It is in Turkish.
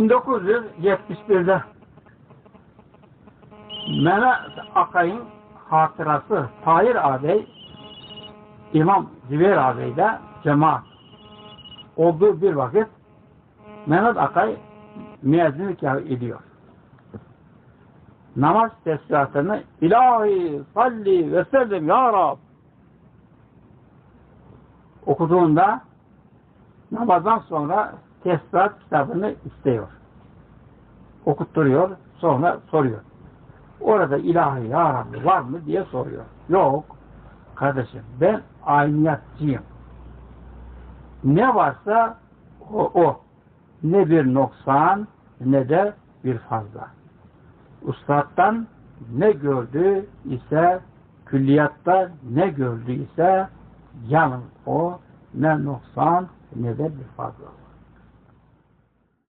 1971'de Mehmet Akay'ın hatırası Tahir ağabey İmam Zübeyir ağabey de cemaat olduğu bir vakit Mehmet Akay müezzinlik ediyor. Namaz tesbihatını ilahi salli ve sellim ya Rab okuduğunda namazdan sonra tesbihat kitabını istiyor. Okutturuyor. Sonra soruyor. Orada ilahi ya var mı diye soruyor. Yok. Kardeşim ben ayniyatçıyım. Ne varsa o, o. Ne bir noksan ne de bir fazla. Ustad'dan ne gördü ise külliyatta ne gördü ise yalnız o ne noksan ne de bir fazla.